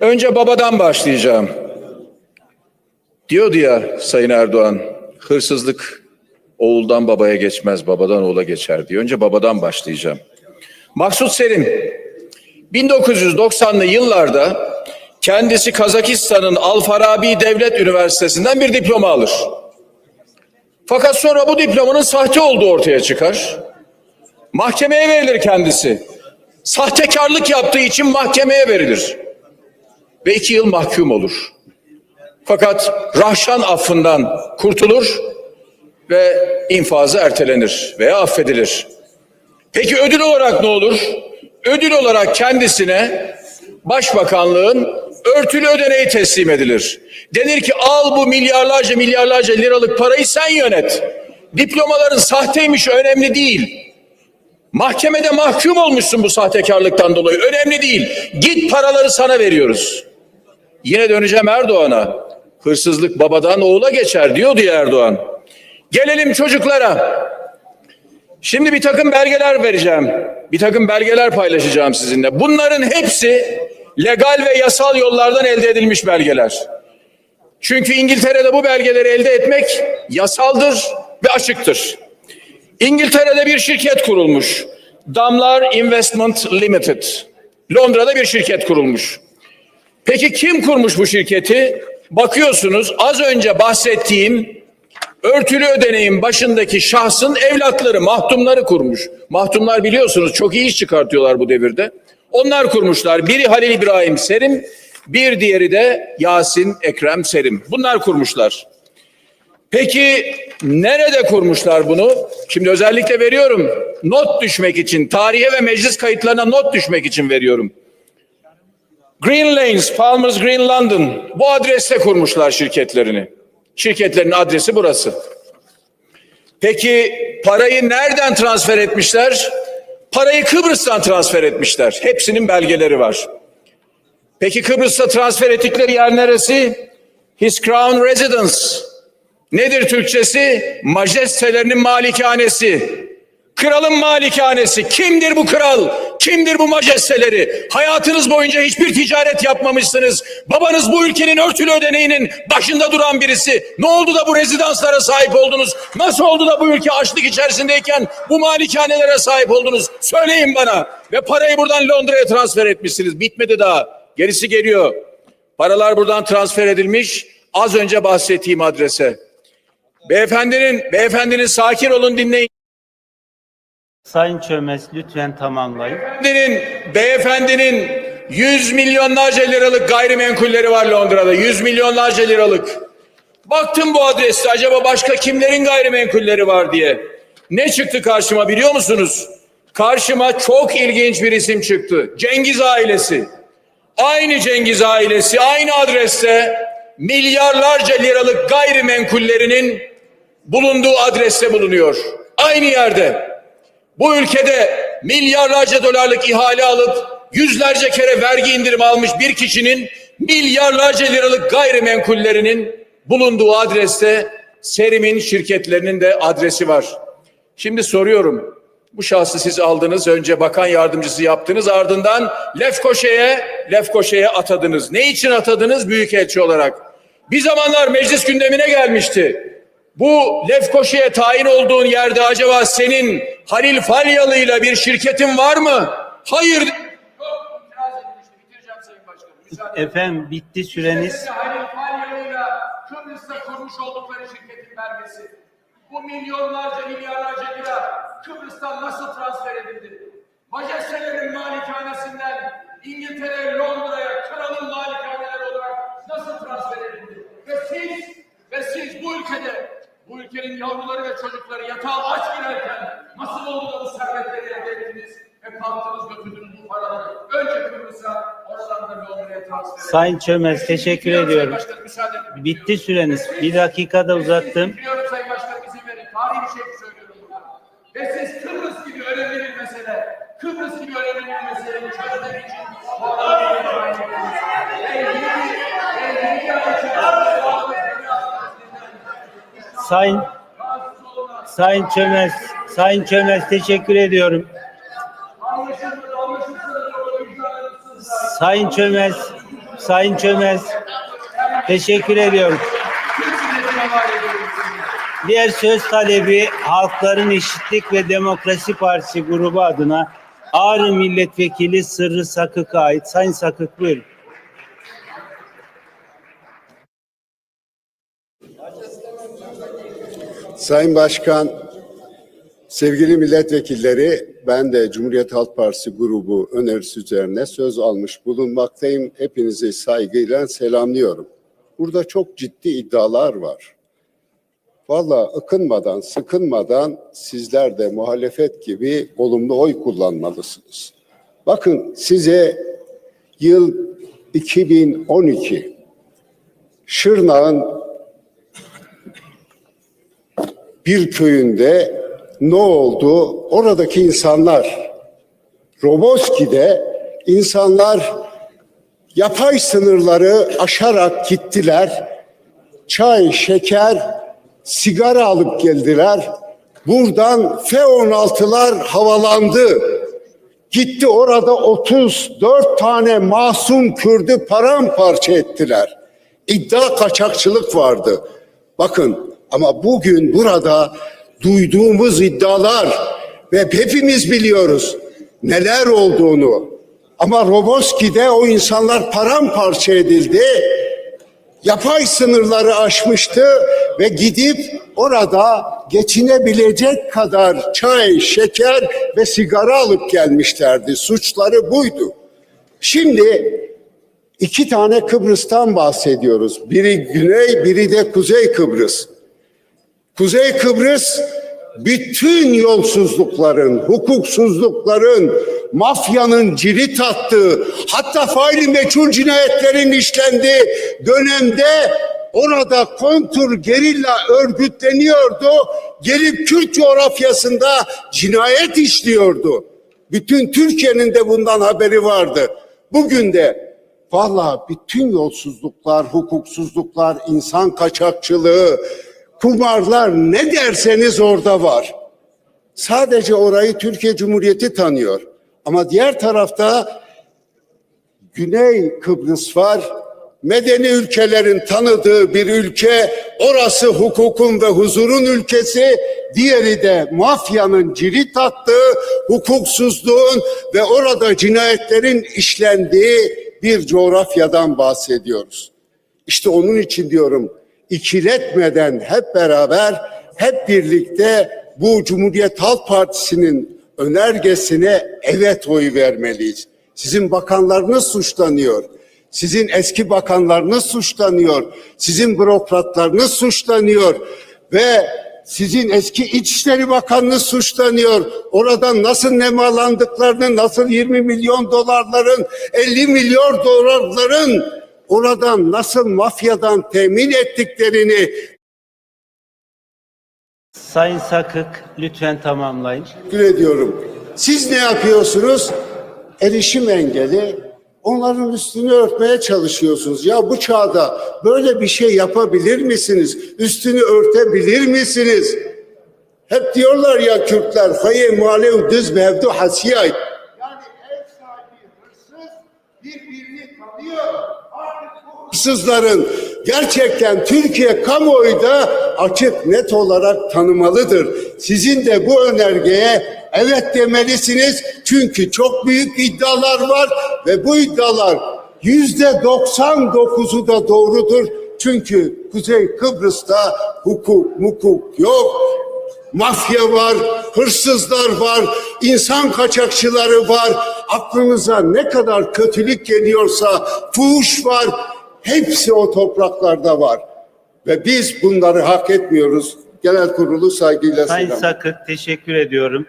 Önce babadan başlayacağım. Diyordu ya Sayın Erdoğan, hırsızlık oğuldan babaya geçmez, babadan oğula geçer diye. Önce babadan başlayacağım. Maksut Selim, 1990'lı yıllarda kendisi Kazakistan'ın Al-Farabi Devlet Üniversitesi'nden bir diploma alır. Fakat sonra bu diplomanın sahte olduğu ortaya çıkar. Mahkemeye verilir kendisi. Sahtekarlık yaptığı için mahkemeye verilir. Ve iki yıl mahkum olur. Fakat Rahşan affından kurtulur ve infazı ertelenir veya affedilir. Peki ödül olarak ne olur? Ödül olarak kendisine Başbakanlığın örtülü ödeneği teslim edilir. Denir ki al bu milyarlarca milyarlarca liralık parayı sen yönet. Diplomaların sahteymiş önemli değil. Mahkemede mahkum olmuşsun bu sahtekarlıktan dolayı. Önemli değil. Git paraları sana veriyoruz. Yine döneceğim Erdoğan'a. Hırsızlık babadan oğula geçer diyordu Erdoğan. Gelelim çocuklara. Şimdi bir takım belgeler vereceğim. Bir takım belgeler paylaşacağım sizinle. Bunların hepsi legal ve yasal yollardan elde edilmiş belgeler. Çünkü İngiltere'de bu belgeleri elde etmek yasaldır ve açıktır. İngiltere'de bir şirket kurulmuş. Damlar Investment Limited. Londra'da bir şirket kurulmuş. Peki kim kurmuş bu şirketi? Bakıyorsunuz az önce bahsettiğim örtülü ödeneğin başındaki şahsın evlatları, mahtumları kurmuş. Mahtumlar biliyorsunuz çok iyi iş çıkartıyorlar bu devirde. Onlar kurmuşlar. Biri Halil İbrahim Serim, bir diğeri de Yasin Ekrem Serim. Bunlar kurmuşlar. Peki nerede kurmuşlar bunu? Şimdi özellikle veriyorum. Not düşmek için, tarihe ve meclis kayıtlarına not düşmek için veriyorum. Green Lanes, Palmer's Green London. Bu adreste kurmuşlar şirketlerini. Şirketlerin adresi burası. Peki parayı nereden transfer etmişler? Parayı Kıbrıs'tan transfer etmişler. Hepsinin belgeleri var. Peki Kıbrıs'ta transfer ettikleri yer neresi? His Crown Residence. Nedir Türkçesi? Majestelerinin malikanesi. Kralın malikanesi. Kimdir bu kral? Kimdir bu majesteleri? Hayatınız boyunca hiçbir ticaret yapmamışsınız. Babanız bu ülkenin örtülü ödeneğinin başında duran birisi. Ne oldu da bu rezidanslara sahip oldunuz? Nasıl oldu da bu ülke açlık içerisindeyken bu malikanelere sahip oldunuz? Söyleyin bana. Ve parayı buradan Londra'ya transfer etmişsiniz. Bitmedi daha. Gerisi geliyor. Paralar buradan transfer edilmiş. Az önce bahsettiğim adrese. Beyefendinin, beyefendinin sakin olun dinleyin. Sayın Çömez lütfen tamamlayın. Beyefendinin, beyefendinin yüz milyonlarca liralık gayrimenkulleri var Londra'da. Yüz milyonlarca liralık. Baktım bu adreste acaba başka kimlerin gayrimenkulleri var diye. Ne çıktı karşıma biliyor musunuz? Karşıma çok ilginç bir isim çıktı. Cengiz ailesi. Aynı Cengiz ailesi aynı adreste milyarlarca liralık gayrimenkullerinin bulunduğu adreste bulunuyor. Aynı yerde. Bu ülkede milyarlarca dolarlık ihale alıp yüzlerce kere vergi indirimi almış bir kişinin milyarlarca liralık gayrimenkullerinin bulunduğu adreste Serim'in şirketlerinin de adresi var. Şimdi soruyorum. Bu şahsı siz aldınız, önce bakan yardımcısı yaptınız, ardından Lefkoşa'ya, Lefkoşa'ya atadınız. Ne için atadınız? Büyükelçi olarak. Bir zamanlar meclis gündemine gelmişti. Bu Lefkoşa'ya tayin olduğun yerde acaba senin Halil Falyalı'yla bir şirketin var mı? Hayır. Efendim bitti süreniz. Halil Falyalı'yla Kıbrıs'ta kurmuş oldukları şirketin vermesi. Bu milyonlarca milyarlarca lira Kıbrıs'tan nasıl transfer edildi? Majestelerin malikanesinden İngiltere, Londra'ya kralın malikaneleri olarak nasıl transfer edildi? Ve siz, ve siz bu ülkede bu ülkenin yavruları ve çocukları yatağa aç girerken nasıl oldu da bu servetleri elde ettiniz ve kalktınız götürdünüz bu paraları önce Kıbrıs'a oradan da Londra'ya transfer ettiniz. Sayın Çömez teşekkür ediyorum. Başkanım, edin. Bitti süreniz. Bir dakikada uzattım. Biliyorum Sayın Başkanım izin verin. Tarihi bir şey söylüyorum burada. Ve siz Kıbrıs gibi önemli bir mesele, Kıbrıs gibi önemli bir meseleyi çözmek Sayın Sayın Çömez, Sayın Çömez teşekkür ediyorum. Sayın Çömez, Sayın Çömez teşekkür ediyorum. Diğer söz talebi Halkların Eşitlik ve Demokrasi Partisi grubu adına Ağrı Milletvekili Sırrı Sakık'a ait. Sayın Sakık buyurun. Sayın Başkan, sevgili milletvekilleri, ben de Cumhuriyet Halk Partisi grubu önerisi üzerine söz almış bulunmaktayım. Hepinizi saygıyla selamlıyorum. Burada çok ciddi iddialar var. Valla ıkınmadan, sıkınmadan sizler de muhalefet gibi olumlu oy kullanmalısınız. Bakın size yıl 2012 Şırnak'ın bir köyünde ne oldu? Oradaki insanlar Roboski'de insanlar yapay sınırları aşarak gittiler. Çay, şeker, sigara alıp geldiler. Buradan F-16'lar havalandı. Gitti orada 34 tane masum Kürdü paramparça ettiler. İddia kaçakçılık vardı. Bakın ama bugün burada duyduğumuz iddialar ve hepimiz biliyoruz neler olduğunu. Ama Roboski'de o insanlar paramparça edildi. Yapay sınırları aşmıştı ve gidip orada geçinebilecek kadar çay, şeker ve sigara alıp gelmişlerdi. Suçları buydu. Şimdi iki tane Kıbrıs'tan bahsediyoruz. Biri Güney, biri de Kuzey Kıbrıs. Kuzey Kıbrıs bütün yolsuzlukların, hukuksuzlukların, mafyanın cirit attığı, hatta faili meçhul cinayetlerin işlendiği dönemde orada kontur gerilla örgütleniyordu. Gelip Kürt coğrafyasında cinayet işliyordu. Bütün Türkiye'nin de bundan haberi vardı. Bugün de Vallahi bütün yolsuzluklar, hukuksuzluklar, insan kaçakçılığı, kumarlar ne derseniz orada var. Sadece orayı Türkiye Cumhuriyeti tanıyor. Ama diğer tarafta Güney Kıbrıs var. Medeni ülkelerin tanıdığı bir ülke. Orası hukukun ve huzurun ülkesi. Diğeri de mafyanın cirit attığı, hukuksuzluğun ve orada cinayetlerin işlendiği bir coğrafyadan bahsediyoruz. İşte onun için diyorum ikiletmeden hep beraber hep birlikte bu Cumhuriyet Halk Partisi'nin önergesine evet oy vermeliyiz. Sizin bakanlarınız suçlanıyor. Sizin eski bakanlarınız suçlanıyor. Sizin bürokratlarınız suçlanıyor. Ve sizin eski İçişleri Bakanınız suçlanıyor. Oradan nasıl nemalandıklarını, nasıl 20 milyon dolarların, 50 milyon dolarların oradan nasıl mafyadan temin ettiklerini Sayın Sakık lütfen tamamlayın. teşekkür ediyorum. Siz ne yapıyorsunuz? Erişim engeli. Onların üstünü örtmeye çalışıyorsunuz. Ya bu çağda böyle bir şey yapabilir misiniz? Üstünü örtebilir misiniz? Hep diyorlar ya Kürtler, haye mualev düz mevdu hasiyay. Hırsızların gerçekten Türkiye kamuoyu da açık net olarak tanımalıdır. Sizin de bu önergeye evet demelisiniz. Çünkü çok büyük iddialar var ve bu iddialar yüzde 99'u da doğrudur. Çünkü Kuzey Kıbrıs'ta hukuk, mukuk yok. Mafya var, hırsızlar var, insan kaçakçıları var. Aklınıza ne kadar kötülük geliyorsa fuhuş var. Hepsi o topraklarda var. Ve biz bunları hak etmiyoruz. Genel kurulu saygıyla Sayın selam. Sakık teşekkür ediyorum.